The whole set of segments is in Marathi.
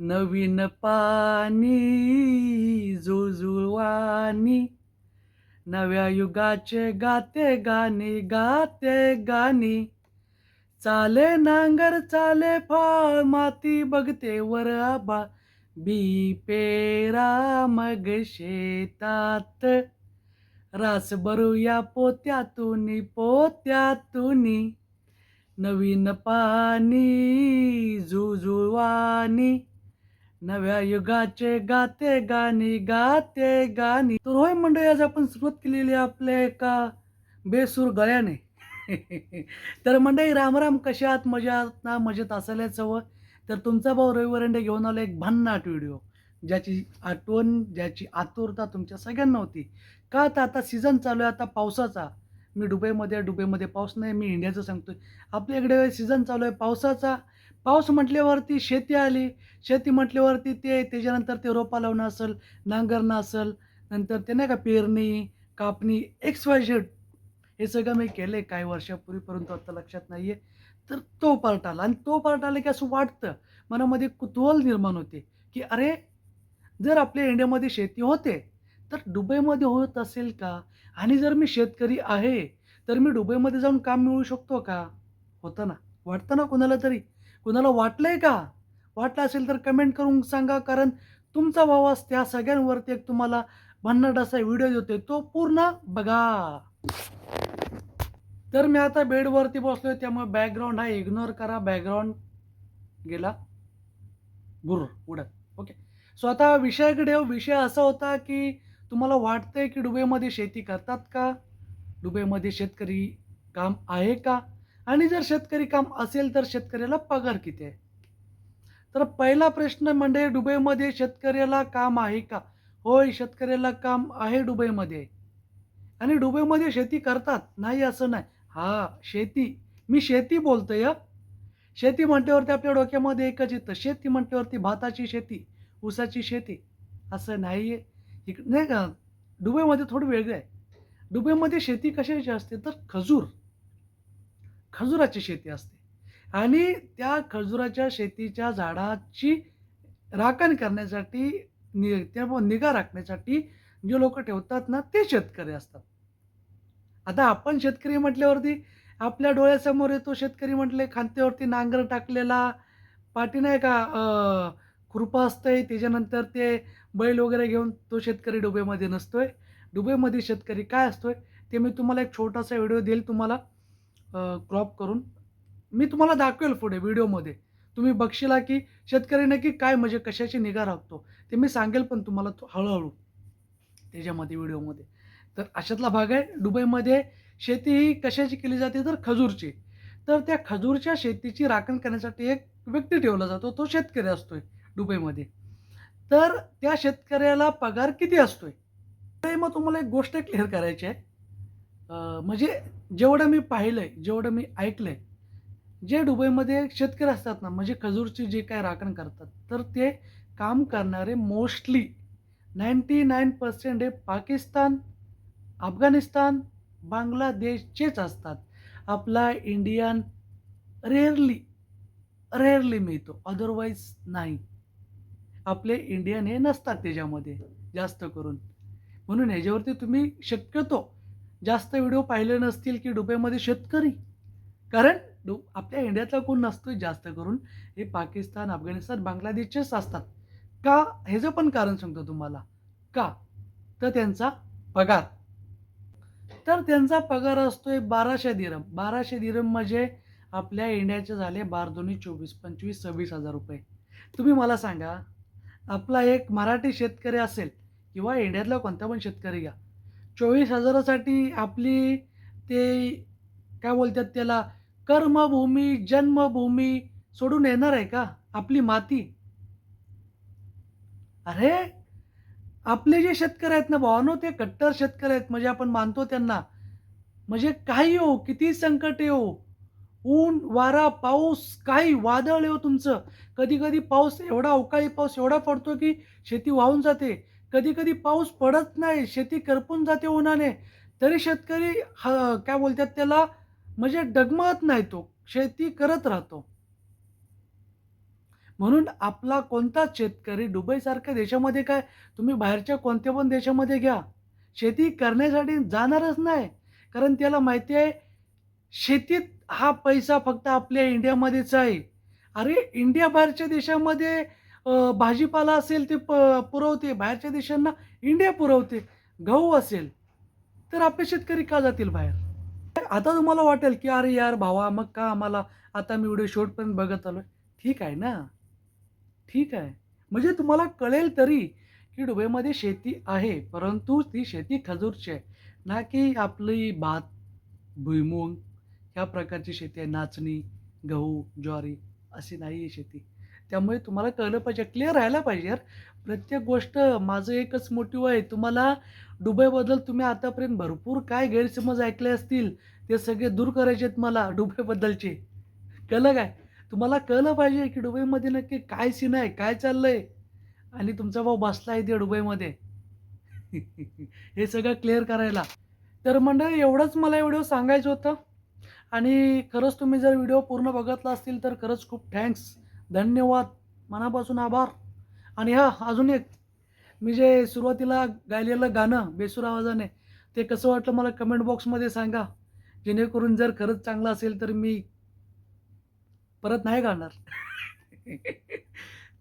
नवीन पाणी जुळजुळवाणी नव्या युगाचे गाते गाणी गाते गाणी. चाले नांगर चाले फाळ माती बघते वर आबा बी पेरा मग शेतात. रास भरूया पोत्यातून पोत्यातून. नवीन पाणी जुजुवानी नव्या युगाचे गाते गाणी गाते गाणी. तर होय मंडळी आज आपण सुरुवात केलेली आहे आपल्या एका बेसूर गळ्याने. तर मंडळी रामराम कशात आहात? मजात ना? मजेत असायलाच हवं. तर तुमचा भाऊ रवी घेऊन आलो एक भन्नाट व्हिडिओ ज्याची आठवण ज्याची आतुरता तुमच्या सगळ्यांना होती. का तर आता सीझन चालू आहे आता पावसाचा. मी दुबईमध्ये डुबईमध्ये दुबईमध्ये पाऊस नाही मी इंडियाचं सांगतो आपल्या इकडे सीझन चालू आहे पावसाचा. पाऊस म्हटल्यावरती शेती आली. शेती म्हटल्यावरती ते त्याच्यानंतर ते रोपा लावणं असेल नांगरणं असेल नंतर ते नाही का पेरणी कापणी एक्स वाय झेड हे सगळं मी केलं आहे काही वर्षापूर्वी परंतु आता लक्षात नाही आहे तर तो पार्ट आला आणि तो पार्ट आला की असं वाटतं मनामध्ये कुतूहल निर्माण होते की अरे जर आपल्या इंडियामध्ये शेती होते तर दुबईमध्ये होत असेल का? आणि जर मी शेतकरी आहे तर मी दुबईमध्ये जाऊन काम मिळू शकतो का? होतं ना. वाटतं ना कुणाला तरी? कुणाला वाटलं आहे का? वाटलं असेल तर कमेंट करून सांगा कारण तुमचा वावास त्या सगळ्यांवरती एक तुम्हाला भन्नाट असा व्हिडिओ देतोय तो पूर्ण बघा. तर मी आता बेडवरती बसलो आहे त्यामुळे बॅकग्राऊंड हा इग्नोर करा बॅकग्राऊंड गेला. गुर उडत. ओके सो आता विषयाकडे विषय असा होता की तुम्हाला वाटतंय की दुबईमध्ये शेती करतात का? दुबईमध्ये शेतकरी काम आहे का? आणि जर शेतकरी काम असेल तर शेतकऱ्याला पगार किती आहे? तर पहिला प्रश्न म्हणजे दुबईमध्ये शेतकऱ्याला काम आहे का? होय शेतकऱ्याला काम आहे दुबईमध्ये. आणि दुबईमध्ये शेती करतात? नाही असं नाही. हा शेती. मी शेती बोलतोय हं. शेती म्हटल्यावरती आपल्या डोक्यामध्ये एकच येतं. शेती म्हटल्यावरती भाताची शेती ऊसाची शेती. असं नाही आहे इक नाही का? दुबईमध्ये थोडं वेगळं आहे. दुबईमध्ये शेती कशाची असते? तर खजूर. खजुराची शेती असते. आणि त्या खजुराच्या शेतीच्या झाडाची राखण करण्यासाठी नि त्या निगा राखण्यासाठी जे लोक ठेवतात ना ते शेतकरी असतात. आता आपण शेतकरी म्हटल्यावरती आपल्या डोळ्यासमोर येतो शेतकरी म्हटले खांत्यावरती नांगर टाकलेला पाठी नाही का खुरपा असतंय त्याच्यानंतर ते बैल वगैरे घेऊन तो शेतकरी डुबेमध्ये नसतोय. डुबेमध्ये शेतकरी काय असतोय ते मी तुम्हाला एक छोटासा व्हिडिओ देईल तुम्हाला. क्रॉप करून. मी तुम्हाला दाखवेल पुढे व्हिडिओमध्ये. तुम्ही बघशिला की शेतकरी नक्की काय म्हणजे कशाची निगा राखतो ते मी सांगेल पण तुम्हाला तो हळूहळू त्याच्यामध्ये व्हिडिओमध्ये. तर अशातला भाग आहे. दुबईमध्ये शेती ही कशाची केली जाते तर खजूरची. तर त्या खजूरच्या शेतीची राखण करण्यासाठी एक व्यक्ती ठेवला जातो तो शेतकरी असतोय दुबईमध्ये. तर त्या शेतकऱ्याला पगार किती असतोय? मग तुम्हाला एक गोष्ट क्लिअर करायची आहे. म्हणजे जेवढं मी पाहिलं आहे जेवढं मी ऐकलं आहे जे दुबईमध्ये शेतकरी असतात ना म्हणजे खजूरची जे काय राखण करतात तर ते काम करणारे मोस्टली नाईंटी नाईन पर्सेंट हे पाकिस्तान अफगाणिस्तान बांगलादेशचेच असतात. आपला इंडियन रेअरली रेअरली मिळतो अदरवाईज नाही. आपले इंडियन हे नसतात त्याच्यामध्ये जास्त करून. म्हणून ह्याच्यावरती तुम्ही शक्यतो जास्त व्हिडिओ पाहिले नसतील की डुबेमध्ये शेतकरी? कारण डु आपल्या इंडियातला कोण नसतो जास्त करून हे पाकिस्तान अफगाणिस्तान बांगलादेशचेच असतात. का? ह्याचं पण कारण सांगतो तुम्हाला. का? तर त्यांचा पगार. तर त्यांचा पगार असतोय बाराशे दिरम. बाराशे दिरम म्हणजे आपल्या इंडियाचे झाले बार दोन्ही चोवीस पंचवीस सव्वीस हजार रुपये. तुम्ही मला सांगा आपला एक मराठी शेतकरी असेल किंवा इंडियातला कोणता पण शेतकरी घ्या चोवीस हजारासाठी आपली ते काय बोलतात त्याला कर्मभूमी जन्मभूमी सोडून येणार आहे का? आपली माती. अरे आपले जे शेतकरी आहेत ना भावानो ते कट्टर शेतकरी आहेत म्हणजे आपण मानतो त्यांना. म्हणजे काही येऊ किती संकट येऊ हो. ऊन वारा पाऊस काही वादळ येऊ हो तुमचं. कधी कधी पाऊस एवढा अवकाळी पाऊस एवढा पडतो की शेती वाहून जाते. कधी कधी पाऊस पडत नाही शेती करपून जाते उन्हाने तरी शेतकरी ह काय बोलतात त्याला म्हणजे डगमळत नाही तो शेती करत राहतो. म्हणून आपला कोणताच शेतकरी दुबईसारख्या देशामध्ये काय तुम्ही बाहेरच्या कोणत्या पण देशामध्ये घ्या. शेती करण्यासाठी जाणारच नाही कारण त्याला माहिती आहे शेतीत हा पैसा फक्त आपल्या इंडियामध्येच आहे. अरे इंडिया बाहेरच्या देशामध्ये भाजीपाला असेल ते प पुरवते. बाहेरच्या देशांना इंडिया पुरवते. गहू असेल तर आपले शेतकरी का जातील बाहेर? आता तुम्हाला वाटेल की अरे यार भावा मग का आम्हाला? आता मी व्हिडिओ शेवटपर्यंत बघत आलो ठीक आहे ना? ठीक आहे. म्हणजे तुम्हाला कळेल तरी की दुबईमध्ये शेती आहे परंतु ती शेती खजूरची आहे. ना की आपली भात भुईमूग ह्या प्रकारची शेती आहे. नाचणी गहू ज्वारी अशी नाही आहे शेती. त्यामुळे तुम्हाला कळलं पाहिजे क्लिअर राहायला पाहिजे यार. प्रत्येक गोष्ट माझं एकच मोटिव्ह आहे. तुम्हाला दुबईबद्दल तुम्ही आतापर्यंत भरपूर काय गैरसमज ऐकले असतील ते सगळे दूर करायचे आहेत मला दुबईबद्दलचे कळलं काय? तुम्हाला कळलं पाहिजे की दुबईमध्ये नक्की काय सीन आहे काय चाललं आहे आणि तुमचा भाऊ बसला आहे ते दुबईमध्ये हे सगळं क्लिअर करायला. तर मंडळी एवढंच मला व्हिडिओ सांगायचं होतं. आणि खरंच तुम्ही जर व्हिडिओ पूर्ण बघितला असतील तर खरंच खूप थँक्स धन्यवाद. मनापासून आभार. आणि हा अजून एक. मी जे सुरुवातीला गायलेलं गाणं बेसूर आवाजाने ते कसं वाटलं मला कमेंट बॉक्समध्ये सांगा. जेणेकरून जर खरंच चांगलं असेल तर मी परत नाही गाणार.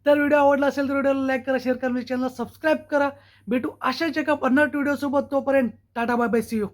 तर व्हिडिओ आवडला असेल तर व्हिडिओला लाईक करा शेअर करा चॅनलला सबस्क्राईब करा. भेटू अशाच एका पन्नाट व्हिडिओसोबत तोपर्यंत tata bye bye see you